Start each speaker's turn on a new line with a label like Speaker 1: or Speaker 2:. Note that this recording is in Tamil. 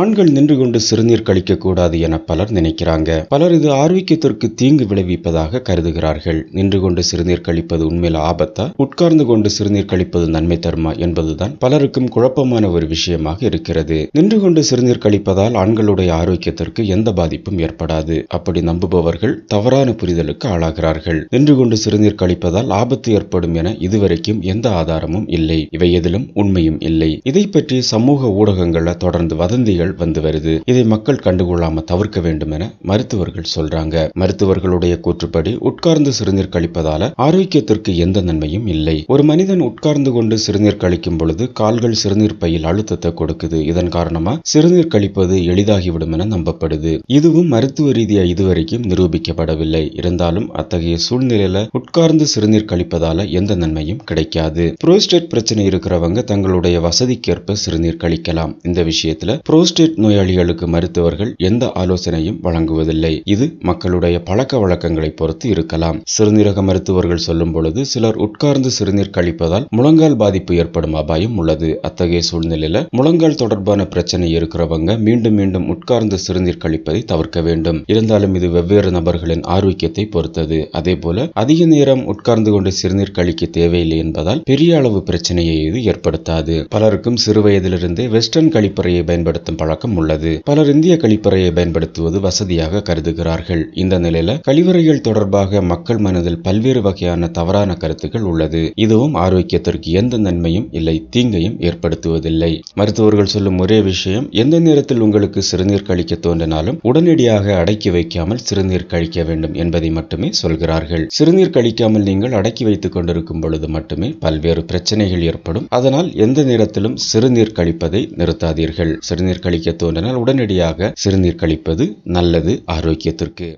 Speaker 1: ஆண்கள் நின்று கொண்டு சிறுநீர் கழிக்க கூடாது என பலர் நினைக்கிறாங்க. பலர் இது ஆரோக்கியத்திற்கு தீங்கு விளைவிப்பதாக கருதுகிறார்கள். நின்று கொண்டு சிறுநீர் கழிப்பது உண்மையில் ஆபத்தா? உட்கார்ந்து கொண்டு சிறுநீர் கழிப்பது நன்மை தருமா என்பதுதான் பலருக்கும் குழப்பமான ஒரு விஷயமாக இருக்கிறது. நின்று கொண்டு சிறுநீர் கழிப்பதால் ஆண்களுடைய ஆரோக்கியத்திற்கு எந்த பாதிப்பும் ஏற்படாது. அப்படி நம்புபவர்கள் தவறான புரிதலுக்கு ஆளாகிறார்கள். நின்று கொண்டு சிறுநீர் கழிப்பதால் ஆபத்து ஏற்படும் என இதுவரைக்கும் எந்த ஆதாரமும் இல்லை. இவை எதிலும் உண்மையும் இல்லை. இதை பற்றி சமூக ஊடகங்கள்ல தொடர்ந்து வதந்திகள் வந்து வருது. இதை மக்கள் கண்டுகொள்ளாம தவிர்க்க வேண்டும் என மருத்துவர்கள் சொல்றாங்க. மருத்துவர்களுடைய கூற்றுப்படி உட்கார்ந்து சிறுநீர் கழிப்பதால ஆரோக்கியத்திற்கு எந்த நன்மையும் இல்லை. ஒரு மனிதன் உட்கார்ந்து கொண்டு சிறுநீர் கழிக்கும் பொழுது கால்கள் சிறுநீர் பையில் அழுத்தத்தை கொடுக்குது. இதன் காரணமா சிறுநீர் கழிப்பது எளிதாகிவிடும் என நம்பப்படுது. இதுவும் மருத்துவ ரீதியா இதுவரைக்கும் நிரூபிக்கப்படவில்லை. இருந்தாலும் அத்தகைய சூழ்நிலையில உட்கார்ந்து சிறுநீர் கழிப்பதால எந்த நன்மையும் கிடைக்காது. புரோஸ்டேட் பிரச்சனை இருக்கிறவங்க தங்களுடைய வசதிக்கேற்ப சிறுநீர் கழிக்கலாம். இந்த விஷயத்துல புரோஸ்டேட் நோயாளிகளுக்கு மருத்துவர்கள் எந்த ஆலோசனையும் வழங்குவதில்லை. இது மக்களுடைய பழக்க வழக்கங்களை பொறுத்து இருக்கலாம். சிறுநீரக மருத்துவர்கள் சொல்லும் பொழுது சிலர் உட்கார்ந்து சிறுநீர் கழிப்பதால் முழங்கால் பாதிப்பு ஏற்படும் அபாயம் உள்ளது. அத்தகைய சூழ்நிலையில முழங்கால் தொடர்பான பிரச்சனை இருக்கிறவங்க மீண்டும் மீண்டும் உட்கார்ந்து சிறுநீர் கழிப்பதை தவிர்க்க வேண்டும். இருந்தாலும் இது வெவ்வேறு நபர்களின் ஆரோக்கியத்தை பொறுத்தது. அதே போல அதிக நேரம் உட்கார்ந்து கொண்டு சிறுநீர் கழிக்க தேவையில்லை என்பதால் பெரிய அளவு பிரச்சனையை இது ஏற்படுத்தாது. பலருக்கும் சிறு வயதிலிருந்தே வெஸ்டர்ன் கழிப்பறையை பயன்படுத்தும் பழக்கம் உள்ளது. பலர் இந்திய கழிப்பறையை பயன்படுத்துவது வசதியாக கருதுகிறார்கள். இந்த நிலையில கழிவறைகள் தொடர்பாக மக்கள் மனதில் பல்வேறு வகையான தவறான கருத்துக்கள் உள்ளது. இதுவும் ஆரோக்கியத்திற்கு எந்த நன்மையும் இல்லை தீங்கையும் ஏற்படுத்துவதில்லை. மருத்துவர்கள் சொல்லும் ஒரே விஷயம் எந்த நேரத்தில் உங்களுக்கு சிறுநீர் கழிக்க தோன்றினாலும் உடனடியாக அடக்கி வைக்காமல் சிறுநீர் கழிக்க வேண்டும் என்பதை மட்டுமே சொல்கிறார்கள். சிறுநீர் கழிக்காமல் நீங்கள் அடக்கி வைத்துக் கொண்டிருக்கும் பொழுது மட்டுமே பல்வேறு பிரச்சனைகள் ஏற்படும். அதனால் எந்த நேரத்திலும் சிறுநீர் கழிப்பதை நிறுத்தாதீர்கள். சிறுநீர் கழிக்க தோன்றினால் உடனடியாக சிறுநீர் கழிப்பது நல்லது ஆரோக்கியத்திற்கு.